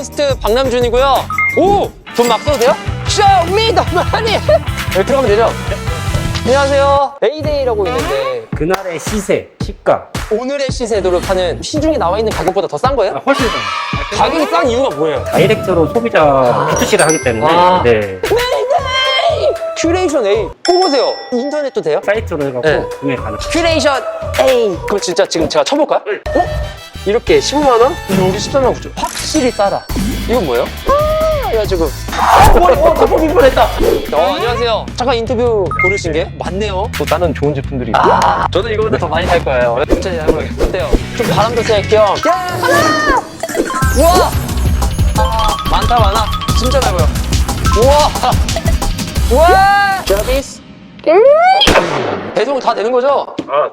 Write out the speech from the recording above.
호스트 박남준이고요. 오! 돈 막 써도 돼요? Show me the money! 여기 들어가면 되죠? 안녕하세요. 에이데이라고 있는데 그날의 시세, 시가 오늘의 시세도를 파는 시중에 나와 있는 가격보다 더싼 아, 거예요? 훨씬 더 가격이 싼 이유가 뭐예요? 다이렉트로 소비자 P2C를 하기 때문에 아. 네. 큐레이션 A. 뽑으세요. 인터넷도 돼요? 사이트로 해갖고 네. 구매 가능. 큐레이션 A. 그럼 진짜 지금 제가 쳐볼까요? 어? 이렇게 15만원? 여기 13만 9천. 확실히 싸다. 이건 뭐예요? 아, 그래가지고. 어, 머리, 어, 덮어 bil 뻔했다. 어, 안녕하세요. 잠깐 인터뷰 고르신 게 많네요. 또 다른 좋은 제품들이 아, 저도 이거보다 더 많이 살 거예요. 천천히 해보겠습니다. 어때요? 좀 바람도 쐴 겸. 야! 우와! 아, 많다, 많아. 진짜 많아요. 우와! 우와! 서비스. 배송 다 되는 거죠? 아,